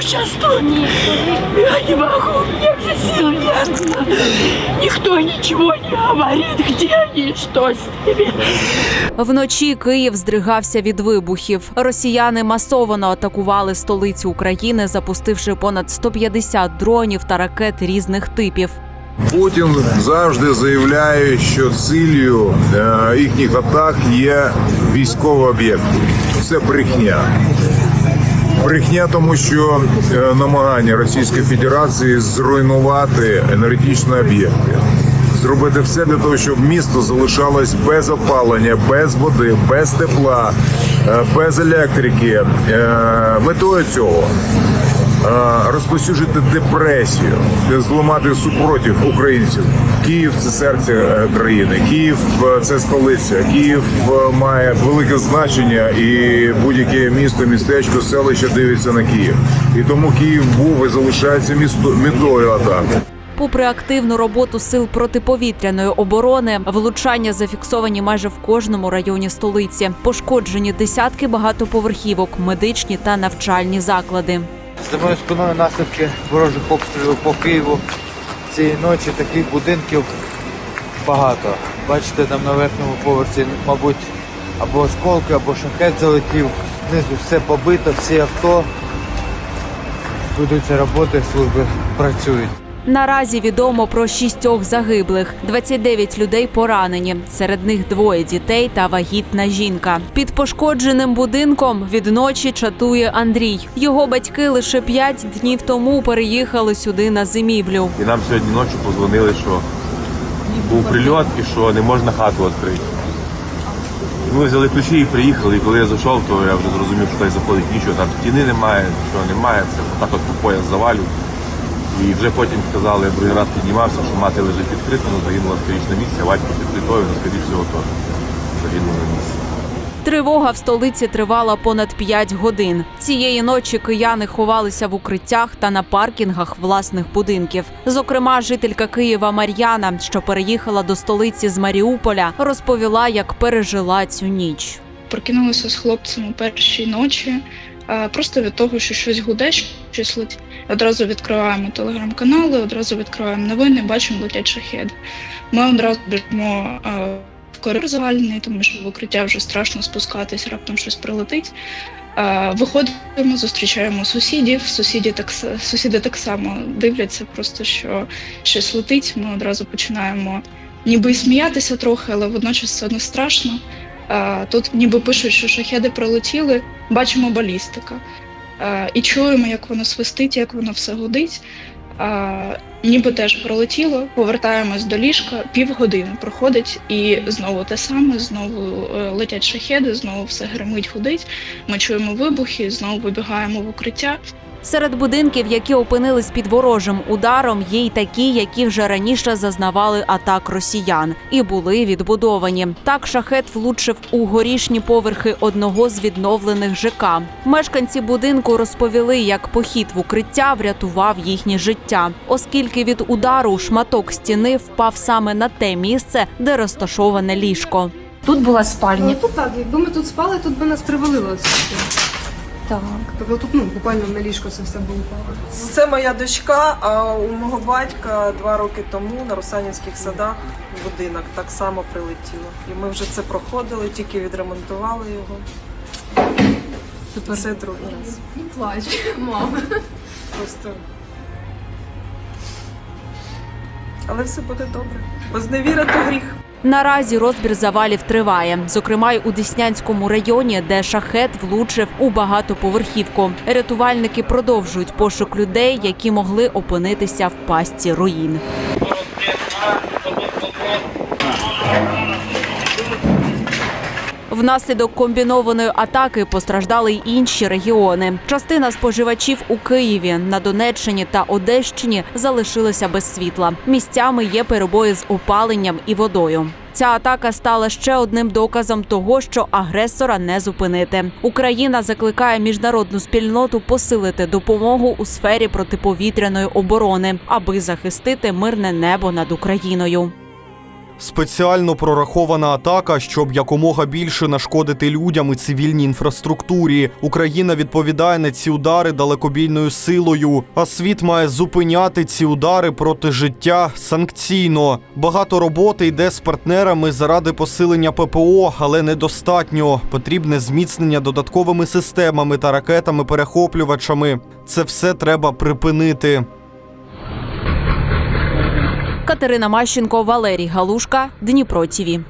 сейчас тут. Я не могу, мне сил нет. Никто ничего не говорит, где они, и что с ними. Вночі Київ здригався від вибухів. Росіяни масово атакували столицю України, запустивши понад 150 дронів та ракет різних типів. Путін завжди заявляє, що ціллю е, їхніх атак є військові об'єкти. Це брехня. Брехня, тому що е, намагання Російської Федерації зруйнувати енергетичні об'єкти. Зробити все для того, щоб місто залишалось без опалення, без води, без тепла, е, без електрики. Е, Метою цього розповсюджити депресію, зламати супротив українців. Київ це серце е, країни. Київ е, це столиця. Київ е, має велике значення, і будь-яке місто, містечко, селище дивиться на Київ. І тому Київ був і залишається місто метою атаки. Попри активну роботу сил протиповітряної оборони, влучання зафіксовані майже в кожному районі столиці. Пошкоджені десятки багатоповерхівок, медичні та навчальні заклади. За моєю спиною наслідки ворожих обстрілів по Києву. Цієї ночі таких будинків багато. Бачите, там на верхньому поверсі, мабуть, або осколки, або шахет залетів. Знизу все побито, всі авто. Ведуться роботи, служби працюють. Наразі відомо про шістьох загиблих, 29 людей поранені. Серед них двоє дітей та вагітна жінка. Під пошкодженим будинком від ночі чатує Андрій. Його батьки лише п'ять днів тому переїхали сюди на зимівлю. І нам сьогодні ночі подзвонили, що був прильот і що не можна хату відкрити. Ми взяли ключі і приїхали, і коли я зайшов, то я вже зрозумів, що там заходить нічого, там стіни немає, нічого немає, це так от по пояс завалю. І вже потім сказали, я другий раз піднімався, що мати лежить відкрита, ну загинула скоріше на місці, а батько під плитою, ну скоріше всього теж загинув на місці. Тривога в столиці тривала понад 5 годин. Цієї ночі кияни ховалися в укриттях та на паркінгах власних будинків. Зокрема, жителька Києва Мар'яна, що переїхала до столиці з Маріуполя, розповіла, як пережила цю ніч. прокинулася з хлопцем у першій ночі, просто від того, що щось гуде, щось летить. Одразу відкриваємо телеграм-канали, одразу відкриваємо новини, бачимо летять шахеди. Ми одразу біжимо в коридор загальний, тому що в укриття вже страшно спускатись, раптом щось прилетить. Виходимо, зустрічаємо сусідів. Сусіди так, сусіди так само дивляться, просто що щось летить. Ми одразу починаємо ніби сміятися трохи, але водночас все одно страшно. Тут ніби пишуть, що шахеди пролетіли, бачимо балістика. І чуємо, як воно свистить, як воно все гудить. Ніби теж пролетіло, повертаємось до ліжка, півгодини проходить, і знову те саме, знову е, летять шахеди, знову все гримить, гудить. Ми чуємо вибухи, знову вибігаємо в укриття. Серед будинків, які опинились під ворожим ударом, є й такі, які вже раніше зазнавали атак росіян і були відбудовані. Так шахет влучив у горішні поверхи одного з відновлених ЖК. Мешканці будинку розповіли, як похід в укриття врятував їхнє життя, оскільки від удару шматок стіни впав саме на те місце, де розташоване ліжко. Тут була спальня. Ну, тут так, якби ми тут спали, тут би нас привалило. Так. Тобто тут ну, буквально на ліжко це все було упало. Це моя дочка, а у мого батька два роки тому на Русанівських садах будинок так само прилетіло. І ми вже це проходили, тільки відремонтували його. Супер. Це другий раз. Не плач, мама. Просто. Але все буде добре. Бо зневіра то гріх. Наразі розбір завалів триває, зокрема й у Деснянському районі, де шахет влучив у багатоповерхівку. Рятувальники продовжують пошук людей, які могли опинитися в пастці руїн. Внаслідок комбінованої атаки постраждали й інші регіони. Частина споживачів у Києві, на Донеччині та Одещині залишилися без світла. Місцями є перебої з опаленням і водою. Ця атака стала ще одним доказом того, що агресора не зупинити. Україна закликає міжнародну спільноту посилити допомогу у сфері протиповітряної оборони, аби захистити мирне небо над Україною. Спеціально прорахована атака, щоб якомога більше нашкодити людям і цивільній інфраструктурі. Україна відповідає на ці удари далекобійною силою, а світ має зупиняти ці удари проти життя санкційно. Багато роботи йде з партнерами заради посилення ППО, але недостатньо. Потрібне зміцнення додатковими системами та ракетами-перехоплювачами. Це все треба припинити. Катерина Мащенко, Валерій Галушка, Дніпро ТІВІ.